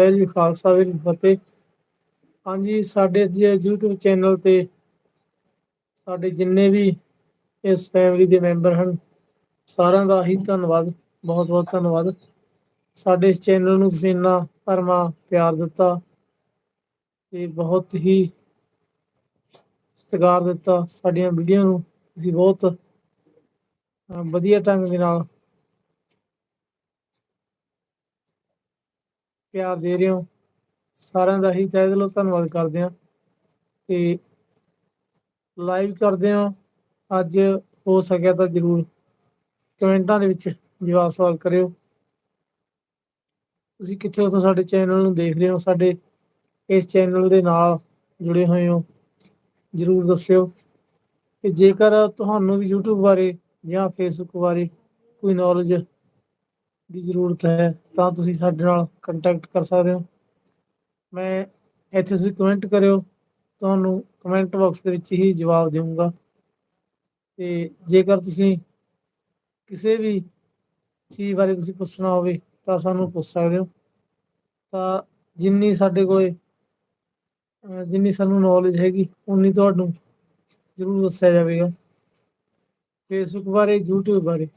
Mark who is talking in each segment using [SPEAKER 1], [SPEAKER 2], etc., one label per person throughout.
[SPEAKER 1] ਵਾਹਿਗੁਰੂ ਜੀ ਖਾਲਸਾ, ਵਾਹਿਗੁਰੂ ਫਤਿਹ। ਹਾਂਜੀ, ਸਾਡੇ ਜੀ YouTube ਚੈਨਲ ਤੇ ਸਾਡੇ ਜਿੰਨੇ ਵੀ ਇਸ ਫੈਮਿਲੀ ਦੇ ਮੈਂਬਰ ਹਨ, ਸਾਰਿਆਂ ਦਾ ਹੀ ਧੰਨਵਾਦ ਬਹੁਤ ਬਹੁਤ ਧੰਨਵਾਦ। ਸਾਡੇ ਇਸ ਚੈਨਲ ਨੂੰ ਤੁਸੀਂ ਇੰਨਾ ਭਰਮਾ ਪਿਆਰ ਦਿੱਤਾ ਤੇ ਬਹੁਤ ਹੀ ਸਤਿਕਾਰ ਦਿੱਤਾ ਸਾਡੀਆਂ ਵੀਡੀਓ ਨੂੰ। ਤੁਸੀਂ ਬਹੁਤ ਵਧੀਆ ਢੰਗ ਦੇ ਨਾਲ ਪਿਆਰ ਦੇ ਰਹੇ ਹੋ। ਸਾਰਿਆਂ ਦਾ ਹੀ ਤਹਿ ਦਿਲੋਂ ਧੰਨਵਾਦ ਕਰਦੇ ਹਾਂ। ਤੇ ਲਾਈਵ ਕਰਦੇ ਹਾਂ। ਅੱਜ ਹੋ ਸਕਿਆ ਤਾਂ ਜਰੂਰ ਕਮੈਂਟਾਂ ਦੇ ਵਿੱਚ ਜਵਾਬ ਸਵਾਲ ਕਰਿਓ। ਤੁਸੀਂ ਕਿੱਥੇ ਤੋਂ ਸਾਡੇ ਚੈਨਲ ਨੂੰ ਦੇਖ ਰਹੇ ਹੋ। ਸਾਡੇ ਇਸ ਚੈਨਲ ਦੇ ਨਾਲ ਜੁੜੇ ਹੋਏ ਹੋ। ਜਰੂਰ ਦੱਸਿਓ। ਤੇ ਜੇਕਰ ਤੁਹਾਨੂੰ ਵੀ YouTube ਬਾਰੇ ਜਾਂ Facebook ਬਾਰੇ ਕੋਈ ਨੌਲੇਜ ਦੀ ਜ਼ਰੂਰਤ ਹੈ ਤਾਂ ਤੁਸੀਂ ਸਾਡੇ ਨਾਲ ਕੰਟੈਕਟ ਕਰ ਸਕਦੇ ਹੋ। ਮੈਂ ਇੱਥੇ ਤੁਸੀਂ ਕਮੈਂਟ ਕਰਿਓ, ਤੁਹਾਨੂੰ ਕਮੈਂਟ ਬਾਕਸ ਦੇ ਵਿੱਚ ਹੀ ਜਵਾਬ ਦੇਵਾਂਗਾ। ਤੇ ਜੇਕਰ ਤੁਸੀਂ ਕਿਸੇ ਵੀ ਚੀਜ਼ ਬਾਰੇ ਤੁਸੀਂ ਪੁੱਛਣਾ ਹੋਵੇ, ਤਾਂ ਸਾਨੂੰ ਪੁੱਛ ਸਕਦੇ ਹੋ। ਤਾਂ ਜਿੰਨੀ ਸਾਡੇ ਕੋਲੇ ਜਿੰਨੀ ਸਾਨੂੰ ਨੌਲੇਜ ਹੈਗੀ, ਉਨੀ ਤੁਹਾਨੂੰ ਜ਼ਰੂਰ ਦੱਸਿਆ ਜਾਵੇਗਾ। ਫੇਸਬੁੱਕ ਬਾਰੇ, YouTube ਬਾਰੇ।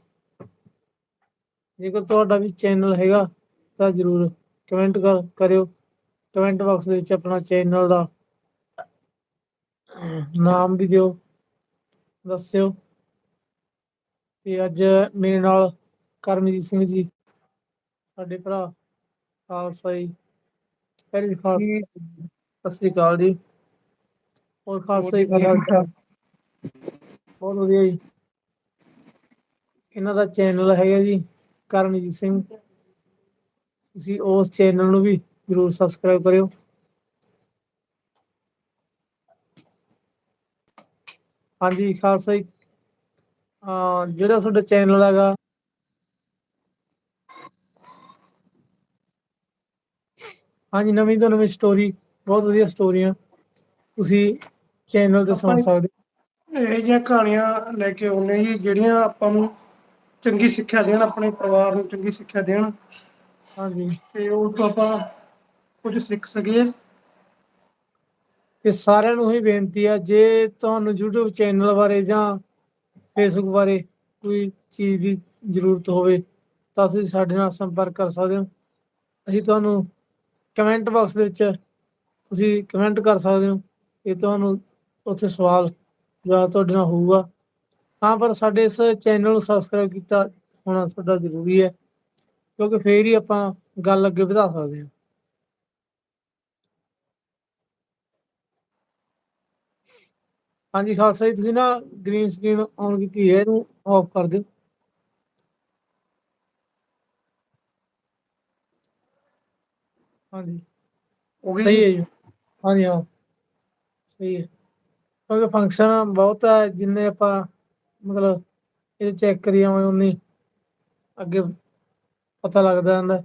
[SPEAKER 1] ਜੇਕਰ ਤੁਹਾਡਾ ਵੀ ਚੈਨਲ ਹੈਗਾ, ਤਾਂ ਜ਼ਰੂਰ ਕਮੈਂਟ ਕਰ, ਕਰਿਓ। ਕਮੈਂਟ ਬਾਕਸ ਦੇ ਵਿੱਚ ਆਪਣਾ ਚੈਨਲ ਦਾ ਨਾਮ ਵੀ ਦਿਓ, ਦੱਸਿਓ। ਤੇ ਅੱਜ ਮੇਰੇ ਨਾਲ ਕਰਮਜੀਤ ਸਿੰਘ ਜੀ, ਸਾਡੇ ਭਰਾ ਖਾਲਸਾ ਜੀ, ਪਹਿਲੀ ਖਾਲਸਾ ਸਤਿ ਸ੍ਰੀ ਅਕਾਲ ਜੀ। ਹੋਰ ਖਾਲਸਾ ਜੀ, ਕੀ ਬਹੁਤ ਵਧੀਆ ਜੀ। ਇਹਨਾਂ ਦਾ ਚੈਨਲ ਹੈਗਾ ਜੀ। ਕਰਮਜੀਤ ਸਿੰਘ। ਤੁਸੀਂ ਉਸ ਚੈਨਲ ਨੂੰ ਵੀ ਜਰੂਰ ਸਬਸਕ੍ਰਾਈਬ ਕਰਿਓ। ਹਾਂਜੀ ਖਾਲਸਾ ਜੀ। ਜਿਹੜਾ ਤੁਹਾਡਾ ਚੈਨਲ ਹੈਗਾ। ਹਾਂਜੀ ਨਵੀਂ ਤੋਂ ਨਵੀਂ ਸਟੋਰੀ ਬਹੁਤ ਵਧੀਆ ਸਟੋਰੀਆਂ ਤੁਸੀਂ ਚੈਨਲ ਤੇ ਸੁਣ ਸਕਦੇ
[SPEAKER 2] ਇਹ ਜਿਹੀਆਂ ਕਹਾਣੀਆਂ ਲੈ ਕੇ ਆਉਂਦੇ ਜੀ ਜਿਹੜੀਆਂ ਆਪਾਂ ਨੂੰ ਚੰਗੀ ਸਿੱਖਿਆ ਦੇਣ ਆਪਣੇ ਪਰਿਵਾਰ ਨੂੰ ਚੰਗੀ ਸਿੱਖਿਆ ਦੇਣ।
[SPEAKER 1] ਹਾਂਜੀ।
[SPEAKER 2] ਤੇ ਉਹ ਤੋਂ ਆਪਾਂ ਕੁਝ ਸਿੱਖ ਸਕੀਏ।
[SPEAKER 1] ਤੇ ਸਾਰਿਆਂ ਨੂੰ ਹੀ ਬੇਨਤੀ ਆ ਜੇ ਤੁਹਾਨੂੰ YouTube ਚੈਨਲ ਬਾਰੇ ਜਾਂ Facebook ਬਾਰੇ ਕੋਈ ਚੀਜ਼ ਦੀ ਜ਼ਰੂਰਤ ਹੋਵੇ ਤਾਂ ਤੁਸੀਂ ਸਾਡੇ ਨਾਲ ਸੰਪਰਕ ਕਰ ਸਕਦੇ ਹੋ। ਅਸੀਂ ਤੁਹਾਨੂੰ ਕਮੈਂਟ ਬਾਕਸ ਦੇ ਵਿੱਚ ਤੁਸੀਂ ਕਮੈਂਟ ਕਰ ਸਕਦੇ ਹੋ। ਇਹ ਤੁਹਾਨੂੰ ਉੱਥੇ ਸਵਾਲ ਜਵਾਬ ਤੁਹਾਡੇ ਨਾਲ ਹੋਊਗਾ। ਹਾਂ ਪਰ ਸਾਡੇ ਇਸ ਚੈਨਲ ਨੂੰ ਸਬਸਕ੍ਰਾਈਬ ਕੀਤਾ ਹੋਣਾ ਤੁਹਾਡਾ ਜ਼ਰੂਰੀ ਹੈ ਕਿਉਂਕਿ ਫੇਰ ਹੀ ਆਪਾਂ ਗੱਲ ਅੱਗੇ ਵਧਾ ਸਕਦੇ ਹਾਂ। ਹਾਂਜੀ ਖਾਲਸਾ ਜੀ ਤੁਸੀਂ ਨਾ ਗ੍ਰੀਨ ਸਕਰੀਨ ਆਨ ਕੀਤੀ ਹੈ ਇਹਨੂੰ ਆਫ ਕਰ ਦਿਓ। ਹਾਂਜੀ।
[SPEAKER 2] ਉਹ ਵੀ
[SPEAKER 1] ਸਹੀ ਹੈ ਜੀ? ਹਾਂਜੀ ਹਾਂ। ਸਹੀ ਹੈ। ਕਿਉਂਕਿ ਫੰਕਸ਼ਨ ਬਹੁਤ ਹੈ ਜਿੰਨੇ ਆਪਾਂ ਮਤਲਬ ਇਹ ਚੈੱਕ ਕਰੀ ਜਾਵਾਂਗੇ ਉਨੀ। ਅੱਗੇ ਪਤਾ ਲੱਗਦਾ ਜਾਂਦਾ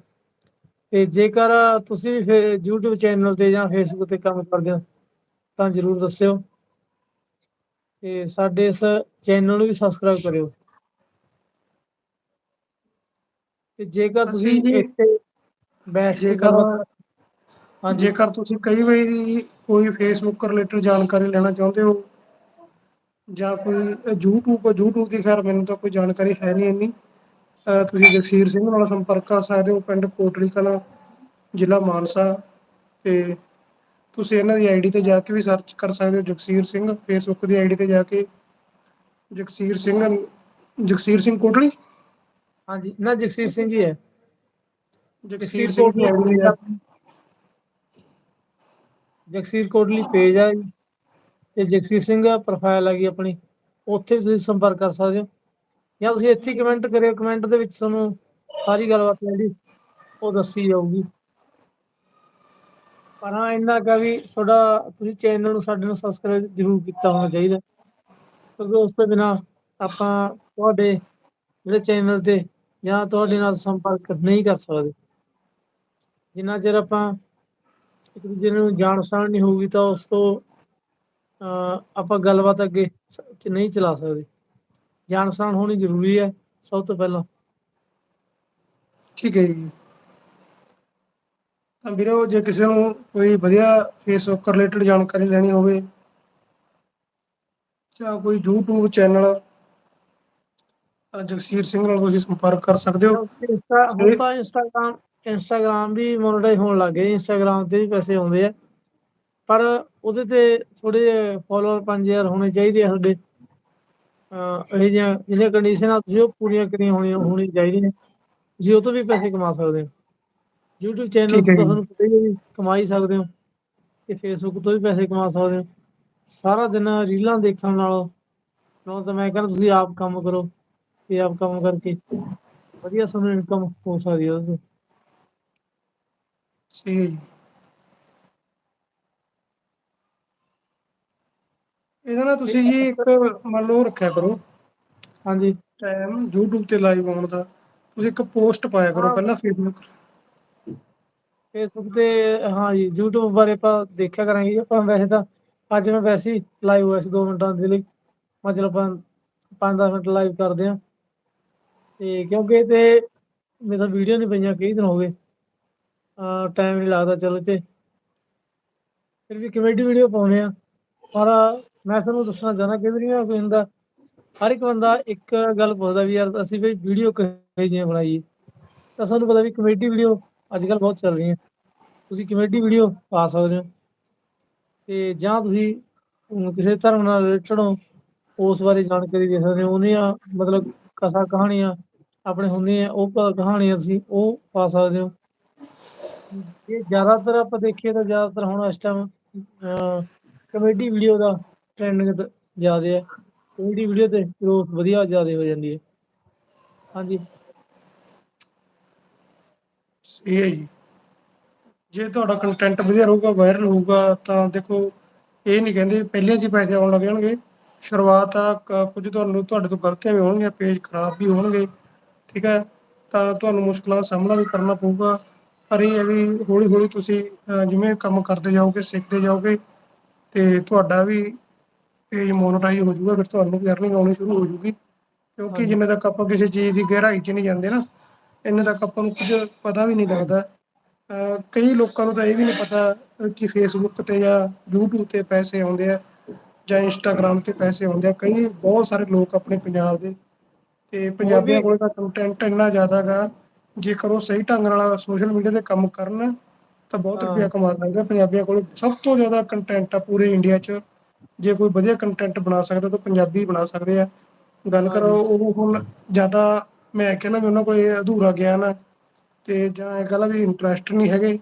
[SPEAKER 1] ਤੇ ਜੇਕਰ ਤੁਸੀਂ ਵੀ ਫਿਰ YouTube ਚੈਨਲ ਤੇ ਜਾਂ Facebook ਤੇ ਕੰਮ ਕਰਦੇ ਹੋ ਤਾਂ ਜਰੂਰ ਦੱਸਿਓ। ਤੇ ਸਾਡੇ ਇਸ ਚੈਨਲ ਨੂੰ ਵੀ ਸਬਸਕ੍ਰਾਈਬ ਕਰਿਓ। ਤੇ ਜੇਕਰ ਤੁਸੀਂ ਇੱਥੇ ਬੈਠ ਕੇ ਗੱਲਬਾਤ ਹਾਂਜੀ।
[SPEAKER 2] ਜੇਕਰ ਤੁਸੀਂ ਕਈ ਵਾਰੀ ਕੋਈ ਫੇਸਬੁੱਕ ਰਿਲੇਟਡ ਜਾਣਕਾਰੀ ਲੈਣਾ ਚਾਹੁੰਦੇ ਹੋ ਜਾਂ ਕੋਈ YouTube YouTube ਦੀ ਖੈਰ ਮੈਨੂੰ ਤਾਂ ਕੋਈ ਜਾਣਕਾਰੀ ਹੈ ਨਹੀਂ ਇੰਨੀ। ਤੁਸੀਂ ਜਗਸੀਰ ਸਿੰਘ ਨਾਲ ਸੰਪਰਕ ਕਰ ਸਕਦੇ ਹੋ ਪਿੰਡ ਕੋਟਲੀ ਕਲਾਂ ਜ਼ਿਲ੍ਹਾ ਮਾਨਸਾ। ਤੇ ਤੁਸੀਂ ਇਹਨਾਂ ਦੀ ਆਈਡੀ ਤੇ ਜਾ ਕੇ ਵੀ ਸਰਚ ਕਰ ਸਕਦੇ ਹੋ ਜਗਸੀਰ ਸਿੰਘ ਫੇਸਬੁੱਕ ਦੀ ਆਈਡੀ ਤੇ ਜਾ ਕੇ। ਜਗਸੀਰ ਸਿੰਘ ਜਗਸੀਰ ਸਿੰਘ ਕੋਟਲੀ?
[SPEAKER 1] ਹਾਂਜੀ ਨਾ ਜਗਸੀਰ ਸਿੰਘ ਜੀ ਹੈ।
[SPEAKER 2] ਜਗਸੀਰ ਸਿੰਘ ਦੀ ਆਈਡੀ ਤੇ ਜਾ ਕੇ।
[SPEAKER 1] ਜਗਸੀਰ ਕੋਟਲੀ ਪੇਜ ਆ ਜੀ। ਤੇ ਜਗਸੀਰ ਸਿੰਘ ਪ੍ਰੋਫਾਈਲ ਹੈਗੀ ਆਪਣੀ, ਉੱਥੇ ਵੀ ਤੁਸੀਂ ਸੰਪਰਕ ਕਰ ਸਕਦੇ ਹੋ। ਜਾਂ ਤੁਸੀਂ ਇੱਥੇ ਕਮੈਂਟ ਕਰਿਓ ਕਮੈਂਟ ਦੇ ਵਿੱਚ ਤੁਹਾਨੂੰ ਸਾਰੀ ਗੱਲਬਾਤ ਜਿਹੜੀ ਉਹ ਦੱਸੀ ਜਾਊਗੀ। ਪਰ ਹਾਂ, ਇੰਨਾ ਕਾ ਵੀ ਤੁਹਾਡਾ, ਤੁਸੀਂ ਚੈਨਲ ਨੂੰ ਸਾਡੇ ਨੂੰ ਸਬਸਕ੍ਰਾਈਬ ਜ਼ਰੂਰ ਕੀਤਾ ਹੋਣਾ ਚਾਹੀਦਾ। ਕਿਉਂਕਿ ਉਸ ਤੋਂ ਬਿਨਾ ਆਪਾਂ ਤੁਹਾਡੇ ਜਿਹੜੇ ਚੈਨਲ ਤੇ ਜਾਂ ਤੁਹਾਡੇ ਨਾਲ ਸੰਪਰਕ ਨਹੀਂ ਕਰ ਸਕਦੇ। ਜਿੰਨਾ ਚਿਰ ਆਪਾਂ ਇੱਕ ਦੂਜੇ ਨੂੰ ਜਾਣ ਪਛਾਣ ਨਹੀਂ ਹੋਊਗੀ ਤਾਂ ਉਸ ਤੋਂ ਆਪਾਂ ਗੱਲਬਾਤ ਅੱਗੇ ਨਹੀਂ ਚਲਾ ਸਕਦੇ। ਜਾਣ ਪਛਾਣ ਹੋਣੀ ਜ਼ਰੂਰੀ ਹੈ ਸਭ ਤੋਂ ਪਹਿਲਾਂ।
[SPEAKER 2] ਠੀਕ ਹੈ ਜੀ। ਤਾਂ ਵੀਰੋ ਜੇ ਕਿਸੇ ਨੂੰ ਕੋਈ ਵਧੀਆ ਫੇਸਬੁੱਕ ਰਿਲੇਟਡ ਜਾਣਕਾਰੀ ਲੈਣੀ ਹੋਵੇ ਜਾਂ ਕੋਈ YouTube ਚੈਨਲ ਤਾਂ ਜਗਸੀਰ ਸਿੰਘ ਨਾਲ ਤੁਸੀਂ ਸੰਪਰਕ ਕਰ ਸਕਦੇ ਹੋ।
[SPEAKER 1] ਹੁਣ ਤਾਂ ਇੰਸਟਾਗ੍ਰਾਮ ਇੰਸਟਾਗ੍ਰਾਮ ਵੀ ਮੋਨੇਟਾਈਜ਼ ਹੋਣ ਲੱਗ ਗਏ। ਇੰਸਟਾਗ੍ਰਾਮ ਤੇ ਵੀ ਪੈਸੇ ਆਉਂਦੇ ਆ। ਪਰ ਉਹਦੇ ਤੇ ਥੋੜੇ ਫੋਲੋਅਰ 5000 ਹੋਣੇ ਚਾਹੀਦੇ ਆ ਤੁਹਾਡੇ ਇਹ ਜਿਹੀਆਂ ਜਿਹੜੀਆਂ ਕੰਡੀਸ਼ਨਾਂ ਤੁਸੀਂ ਉਹ ਪੂਰੀਆਂ ਕਰੀਆਂ ਹੋਣੀਆਂ ਹੋਣੀ ਚਾਹੀਦੀਆਂ ਤੁਸੀਂ ਉਹ ਤੋਂ ਵੀ ਪੈਸੇ ਕਮਾ ਸਕਦੇ ਹੋ। YouTube ਚੈਨਲ ਤੋਂ। ਤੁਹਾਨੂੰ ਪਤਾ ਹੀ ਹੈ ਵੀ ਕਮਾ ਹੀ ਸਕਦੇ ਹੋ ਤੇ Facebook ਤੋਂ ਵੀ ਪੈਸੇ ਕਮਾ ਸਕਦੇ ਹੋ। ਸਾਰਾ ਦਿਨ ਰੀਲਾਂ ਦੇਖਣ ਨਾਲ ਨਾਲ ਤਾਂ ਮੈਂ ਕਹਿੰਦਾ ਤੁਸੀਂ ਆਪ ਕੰਮ ਕਰੋ ਤੇ ਆਪ ਕੰਮ ਕਰਕੇ ਵਧੀਆ ਤੁਹਾਨੂੰ ਇਨਕਮ ਹੋ ਸਕਦੀ ਹੈ ਉਹਦੇ
[SPEAKER 2] ਸਹੀ ਹੈ ਜੀ ਇਹਦਾ ਨਾ ਤੁਸੀਂ ਜੀ ਇੱਕ ਮੰਨ ਲਓ ਰੱਖਿਆ ਕਰੋ।
[SPEAKER 1] ਹਾਂਜੀ।
[SPEAKER 2] ਟਾਈਮ YouTube ਤੇ ਲਾਈਵ ਆਉਣ ਦਾ। ਤੁਸੀਂ ਇੱਕ ਪੋਸਟ ਪਾਇਆ ਕਰੋ। ਪਹਿਲਾਂ Facebook
[SPEAKER 1] ਫੇਸਬੁੱਕ ਤੇ ਹਾਂ ਜੀ YouTube ਬਾਰੇ ਆਪਾਂ ਦੇਖਿਆ ਕਰਾਂਗੇ। ਆਪਾਂ ਵੈਸੇ ਤਾਂ ਅੱਜ ਮੈਂ ਵੈਸੇ ਹੀ ਲਾਈਵ ਹੋਇਆ ਸੀ 2 ਮਿੰਟਾਂ ਦੇ ਲਈ। ਮੈਂ ਚਲੋ ਆਪਾਂ 5-10 ਮਿੰਟ ਲਾਈਵ ਕਰਦੇ ਹਾਂ। ਤੇ ਕਿਉਂਕਿ ਤੇ ਮੇਰੇ ਤਾਂ ਵੀਡੀਓ ਨਹੀਂ ਪਈਆਂ ਕਈ ਦਿਨ ਹੋ ਗਏ। ਟਾਈਮ ਨਹੀਂ ਲੱਗਦਾ ਚਲੋ ਤੇ ਫਿਰ ਵੀ ਕਮੇਡੀ ਵੀਡੀਓ ਪਾਉਨੇ ਆ ਪਰ ਮੈਂ ਸਾਨੂੰ ਦੱਸਣਾ ਚਾਹੁੰਦਾ ਕਿ ਵੀ ਕੋਈ ਹੁੰਦਾ, ਹਰ ਇੱਕ ਬੰਦਾ ਇੱਕ ਗੱਲ ਪੁੱਛਦਾ ਵੀ ਯਾਰ ਅਸੀਂ ਵੀ ਵੀਡੀਓ ਕਿਹੋ ਜਿਹੀਆਂ ਬਣਾਈਏ? ਤਾਂ ਸਾਨੂੰ ਪਤਾ ਵੀ ਕਮੇਡੀ ਵੀਡੀਓ ਅੱਜ ਕੱਲ੍ਹ ਬਹੁਤ ਚੱਲ ਰਹੀ ਹੈ ਤੁਸੀਂ ਕਮੇਡੀ ਵੀਡੀਓ ਪਾ ਸਕਦੇ ਹੋ। ਤੇ ਜਾਂ ਤੁਸੀਂ ਕਿਸੇ ਧਰਮ ਨਾਲ ਰਿਲੇਟਡ ਹੋ, ਉਸ ਬਾਰੇ ਜਾਣਕਾਰੀ ਦੇ ਸਕਦੇ ਹੋ। ਉਹਦੀਆਂ ਮਤਲਬ ਕਥਾ ਕਹਾਣੀਆਂ ਆਪਣੇ ਹੁੰਦੀਆਂ, ਉਹ ਕ- ਕਹਾਣੀਆਂ ਤੁਸੀਂ ਉਹ ਪਾ ਸਕਦੇ ਹੋ। ਇਹ ਜ਼ਿਆਦਾਤਰ ਆਪਾਂ ਦੇਖੀਏ ਤਾਂ ਜ਼ਿਆਦਾਤਰ ਹੁਣ ਇਸ ਟਾਈਮ ਕਮੇਡੀ ਵੀਡੀਓ ਦਾ ਟ੍ਰੈਂਡਿੰਗ ਜ਼ਿਆਦਾ ਹੈ ਕਮੇਡੀ ਵੀਡੀਓ ਤੇ ਗ੍ਰੋਥ ਵਧੀਆ ਜ਼ਿਆਦਾ ਹੋ ਜਾਂਦੀ ਹੈ। ਹਾਂਜੀ।
[SPEAKER 2] ਇਹ ਹੈ ਜੀ। ਜੇ ਤੁਹਾਡਾ ਕੰਟੈਂਟ ਵਧੀਆ ਰਹੂਗਾ ਵਾਇਰਲ ਹੋਊਗਾ ਤਾਂ ਦੇਖੋ ਇਹ ਨਹੀਂ ਕਹਿੰਦੇ ਪਹਿਲੇ 'ਚ ਪੈਸੇ ਆਉਣ ਲੱਗ ਜਾਣਗੇ ਸ਼ੁਰੂਆਤ ਆ ਕ- ਕੁਝ ਤੁਹਾਨੂੰ ਤੁਹਾਡੇ ਤੋਂ ਗਲਤੀਆਂ ਵੀ ਹੋਣਗੀਆਂ ਪੇਜ ਖਰਾਬ ਵੀ ਹੋਣਗੇ ਠੀਕ ਹੈ। ਤਾਂ ਤੁਹਾਨੂੰ ਮੁਸ਼ਕਲਾਂ ਦਾ ਸਾਹਮਣਾ ਵੀ ਕਰਨਾ ਪਊਗਾ। ਪਰ ਇਹ ਹੈ ਵੀ ਹੌਲੀ ਹੌਲੀ ਤੁਸੀਂ ਅਹ, ਜਿਵੇਂ ਕੰਮ ਕਰਦੇ ਜਾਓਗੇ ਸਿੱਖਦੇ ਜਾਓਗੇ ਤੇ ਤੁਹਾਡਾ ਵੀ ਪੇਜ ਮੋਨੇਟਾਈਜ਼ ਹੋ ਜਾਊਗਾ ਫਿਰ ਤੁਹਾਨੂੰ ਵੀ ਅਰਨਿੰਗ ਆਉਣੀ ਸ਼ੁਰੂ ਹੋ ਜਾਊਗੀ। ਕਿਉਂਕਿ। ਜਿੰਨੇ ਤੱਕ ਆਪਾਂ ਕਿਸੇ ਚੀਜ਼ ਦੀ ਗਹਿਰਾਈ 'ਚ ਨਹੀਂ ਜਾਂਦੇ ਨਾ ਇੰਨੇ ਤੱਕ ਆਪਾਂ ਨੂੰ ਕੁਝ ਪਤਾ ਵੀ ਨਹੀਂ ਲੱਗਦਾ। ਕਈ ਲੋਕਾਂ ਨੂੰ ਤਾਂ ਇਹ ਵੀ ਨਹੀਂ ਪਤਾ ਕਿ ਫੇਸਬੁੱਕ ਤੇ ਜਾਂ YouTube ਤੇ ਪੈਸੇ ਆਉਂਦੇ ਆ ਜਾਂ ਇੰਸਟਾਗ੍ਰam ਤੇ ਪੈਸੇ ਆਉਂਦੇ ਆ। ਕਈ ਬਹੁਤ ਸਾਰੇ ਲੋਕ ਆਪਣੇ ਪੰਜਾਬ ਦੇ ਤੇ ਪੰਜਾਬੀਆਂ ਕੋਲ ਤਾਂ ਕੰਟੈਂਟ ਇੰਨਾ ਜ਼ਿਆਦਾ ਗਾ ਜੇਕਰ ਉਹ ਸਹੀ ਢੰਗ ਨਾਲ ਸੋਸ਼ਲ ਮੀਡੀਆ ਤੇ ਕੰਮ ਕਰਨ ਤਾਂ ਬਹੁਤ। ਰੁਪਇਆ ਕਮਾ ਆ ਪੰਜਾਬੀਆਂ ਕੋਲ ਸਭ ਤੋਂ ਜ਼ਿਆਦਾ ਕੰਟੈਂਟ ਆ ਪੂਰੇ ਇੰਡੀਆ 'ਚ। ਜੇ ਕੋਈ ਵਧੀਆ ਕੰਟੈਂਟ ਬਣਾ ਸਕਦਾ ਤਾਂ ਪੰਜਾਬੀ ਬਣਾ ਸਕਦੇ ਆ। ਗੱਲ ਕਰੋ ਉਹ ਹੁਣ ਜ਼ਿਆਦਾ ਮੈਂ ਕਹਿੰਦਾ ਵੀ ਉਹਨਾਂ ਕੋਲ ਇਹ ਅਧੂਰਾ ਗਿਆਨ ਆ ਤੇ ਜਾਂ ਇਹ ਆ ਵੀ ਇੰਟਰਸਟ ਨਹੀਂ ਹੈਗੇ।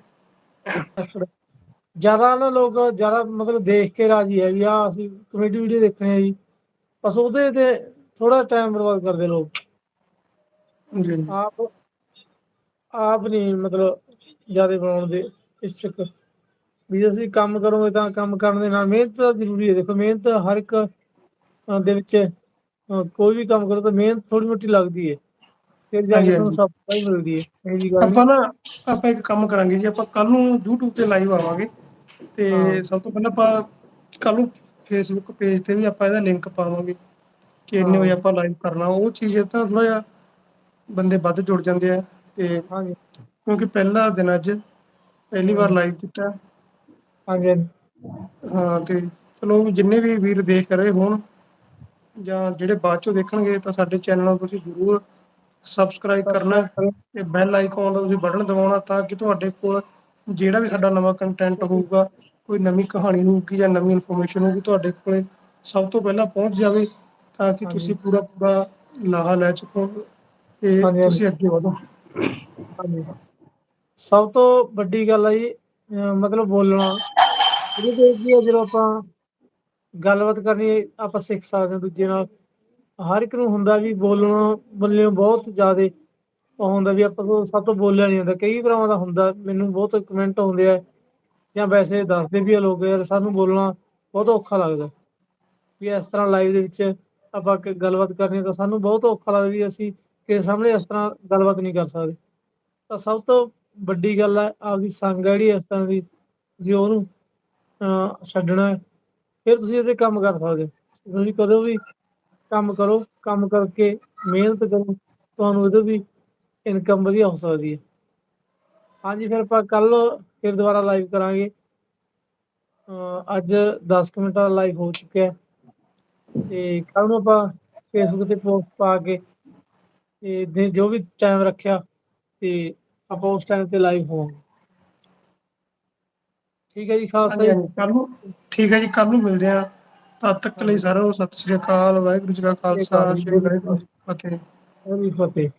[SPEAKER 1] ਜ਼ਿਆਦਾ ਨਾ ਲੋਕ ਜ਼ਿਆਦਾ ਮਤਲਬ ਦੇਖ ਕੇ ਰਾਜੀ ਹੈ ਵੀ ਆ ਅਸੀਂ ਕਮੇਡੀ ਵੀਡੀਓ ਦੇਖਣੀ ਹੈ ਜੀ। ਬਸ ਉਹਦੇ ਤੇ ਥੋੜਾ ਟਾਈਮ ਬਰਬਾਦ ਕਰਦੇ ਲੋਕ। ਆਪ ਆਪ ਨਹੀਂ ਮਤਲਬ ਜ਼ਿਆਦਾ ਬਣਾਉਣ ਦੇ ਇਛੁਕ। ਵੀ ਅਸੀਂ ਕੰਮ ਕਰੋਗੇ ਤਾਂ ਕੰਮ ਕਰਨ ਦੇ ਨਾਲ ਮਿਹਨਤ ਤਾਂ ਜ਼ਰੂਰੀ ਹੈ। ਦੇਖੋ ਮਿਹਨਤ ਹਰ ਇੱਕ ਦੇ ਵਿੱਚ ਕੋਈ ਵੀ ਕੰਮ ਕਰੋ ਤਾਂ ਮਿਹਨਤ ਥੋੜੀ ਮੋਟੀ ਲੱਗਦੀ ਹੈ। ਫਿਰ ਜਾ ਕੇ ਤੁਹਾਨੂੰ। ਸਫਲਤਾ ਹੀ ਮਿਲਦੀ ਹੈ। ਇਹ ਜੀ ਗੱਲ
[SPEAKER 2] ਆਪਾਂ ਨਾ ਆਪਾਂ ਇੱਕ ਕੰਮ ਕਰਾਂਗੇ ਜੀ ਆਪਾਂ ਕੱਲ ਨੂੰ YouTube ਤੇ ਲਾਈਵ ਆਵਾਂਗੇ। ਤੇ। ਸਭ ਤੋਂ ਪਹਿਲਾਂ ਆਪਾਂ ਕੱਲ ਨੂੰ Facebook ਪੇਜ ਤੇ ਵੀ ਆਪਾਂ ਇਹਦਾ ਲਿੰਕ ਪਾਵਾਂਗੇ ਕਿ ਇੰਨੇ। ਵਜੇ ਆਪਾਂ ਲਾਈਵ ਕਰਨਾ। ਉਹ ਚੀਜ਼ ਤਾਂ ਥੋੜਾ ਜਿਹਾ ਬੰਦੇ ਵੱਧ ਜੁੜ ਜਾਂਦੇ ਆ। ਤੇ
[SPEAKER 1] ਹਾਂਜੀ।
[SPEAKER 2] ਕਿਉਂਕਿ ਪਹਿਲਾ ਦਿਨ ਅੱਜ ਪਹਿਲੀ ਵਾਰ ਲਾਈਵ ਕੀਤਾ।
[SPEAKER 1] ਹਾਂਜੀ ਹਾਂਜੀ।
[SPEAKER 2] ਹਾਂ ਤੇ ਚਲੋ ਜਿੰਨੇ ਵੀ ਵੀਰ ਦੇਖ ਰਹੇ ਹੋਣ ਜਾਂ ਜਿਹੜੇ ਬਾਅਦ ਚੋਂ ਦੇਖਣਗੇ ਤਾਂ ਸਾਡੇ ਚੈਨਲ ਨੂੰ ਤੁਸੀਂ ਜ਼ਰੂਰ ਸਬਸਕ੍ਰਾਈਬ ਕਰਨਾ ਤੇ ਬੈਲ ਆਈਕਨ ਦਾ ਤੁਸੀਂ ਬਟਨ ਦਬਾਉਣਾ ਤਾਂ ਕਿ ਤੁਹਾਡੇ ਕੋਲ ਜਿਹੜਾ ਵੀ ਸਾਡਾ ਨਵਾਂ ਕੰਟੈਂਟ ਹੋਊਗਾ ਕੋਈ ਨਵੀਂ ਕਹਾਣੀ ਹੋਊਗੀ ਜਾਂ ਨਵੀਂ ਇਨਫੋਰਮੇਸ਼ਨ ਹੋਊਗੀ ਤੁਹਾਡੇ ਕੋਲੇ ਸਭ ਤੋਂ ਪਹਿਲਾਂ ਪਹੁੰਚ ਜਾਵੇ ਤਾਂ ਕਿ। ਤੁਸੀਂ ਪੂਰਾ ਪੂਰਾ ਲਾਹਾ ਲੈ ਸਕੋ ਤੇ। ਤੁਸੀਂ ਅੱਗੇ ਵਧੋ
[SPEAKER 1] ਹਾਂਜੀ ਸਭ ਤੋਂ ਵੱਡੀ ਗੱਲ ਹੈ ਜੀ ਅਹ ਮਤਲਬ ਬੋਲਣਾ ਇਹਦੇ ਤੇ ਹੈ ਜਦੋਂ ਆਪਾਂ ਗੱਲਬਾਤ ਕਰਨੀ, ਆਪਾਂ ਸਿੱਖ ਸਕਦੇ ਹਾਂ ਦੂਜੇ ਨਾਲ। ਹਰ ਇੱਕ ਨੂੰ ਹੁੰਦਾ ਵੀ ਬੋਲਣਾ ਬੋਲਿਓ ਬਹੁਤ ਜ਼ਿਆਦਾ ਹੁੰਦਾ ਵੀ ਆਪਾਂ ਤੋਂ ਸਭ ਤੋਂ ਬੋਲਿਆ ਨਹੀਂ ਜਾਂਦਾ। ਕਈ ਭਰਾਵਾਂ ਦਾ ਹੁੰਦਾ, ਮੈਨੂੰ ਬਹੁਤ ਕਮੈਂਟ ਆਉਂਦੇ ਆ, ਜਾਂ ਵੈਸੇ ਦੱਸਦੇ ਵੀ ਆ ਲੋਕ, ਯਾਰ ਸਾਨੂੰ ਬੋਲਣਾ ਬਹੁਤ ਔਖਾ ਲੱਗਦਾ। ਵੀ ਇਸ ਤਰ੍ਹਾਂ ਲਾਈਵ ਦੇ ਵਿੱਚ ਆਪਾਂ ਗੱਲਬਾਤ ਕਰਨੀ ਤਾਂ ਸਾਨੂੰ ਬਹੁਤ ਔਖਾ ਲੱਗਦਾ ਵੀ ਅਸੀਂ ਕਿਸੇ ਸਾਹਮਣੇ ਇਸ ਤਰ੍ਹਾਂ ਗੱਲਬਾਤ ਨਹੀਂ ਕਰ ਸਕਦੇ। ਤਾਂ ਸਭ ਤੋਂ ਵੱਡੀ ਗੱਲ ਹੈ ਆਪਦੀ ਸੰਗ ਹੈ ਜਿਹੜੀ ਇਸ ਤਰ੍ਹਾਂ ਦੀ, ਤੁਸੀਂ ਉਹਨੂੰ ਅਹ ਛੱਡਣਾ ਫਿਰ ਤੁਸੀਂ ਇਹਦੇ ਕੰਮ ਕਰ ਸਕਦੇ ਹੋ। ਤੁਸੀਂ ਕਦੋਂ ਵੀ ਕੰਮ ਕਰੋ, ਕੰਮ ਕਰਕੇ ਮਿਹਨਤ ਕਰੋ, ਤੁਹਾਨੂੰ ਇਹਦੇ ਵੀ ਇਨਕਮ ਵਧੀਆ ਹੋ ਸਕਦੀ ਹੈ। ਹਾਂਜੀ, ਫਿਰ ਆਪਾਂ ਕੱਲ ਫਿਰ ਦੁਬਾਰਾ ਲਾਈਵ ਕਰਾਂਗੇ। ਅੱਜ 10 ਕੁ ਮਿੰਟ ਦਾ ਲਾਈਵ ਹੋ ਚੁੱਕਿਆ ਤੇ ਕੱਲ ਨੂੰ ਆਪਾਂ ਫੇਸਬੁੱਕ ਤੇ ਪੋਸਟ ਪਾ ਕੇ ਤੇ ਜੋ ਵੀ ਟਾਈਮ ਰੱਖਿਆ, ਤੇ ਆਪਾਂ ਉਸ ਟਾਈਮ ਤੇ ਲਾਈਵ ਹੋਵਾਂਗੇ। ਠੀਕ ਹੈ ਜੀ ਖਾਲਸਾ ਜੀ।
[SPEAKER 2] ਕੱਲ ਨੂੰ ਠੀਕ ਹੈ ਜੀ ਕੱਲ ਨੂੰ ਮਿਲਦੇ ਆ ਤਦ ਤੱਕ ਲਈ ਸਾਰਿਆਂ ਨੂੰ ਸਤਿ ਸ੍ਰੀ ਅਕਾਲ ਵਾਹਿਗੁਰੂ ਜੀ ਕਾ ਖਾਲਸਾ ਸ੍ਰੀ ਵਾਹਿਗੁਰੂ ਜੀ ਕੀ
[SPEAKER 1] ਫਤਿਹ।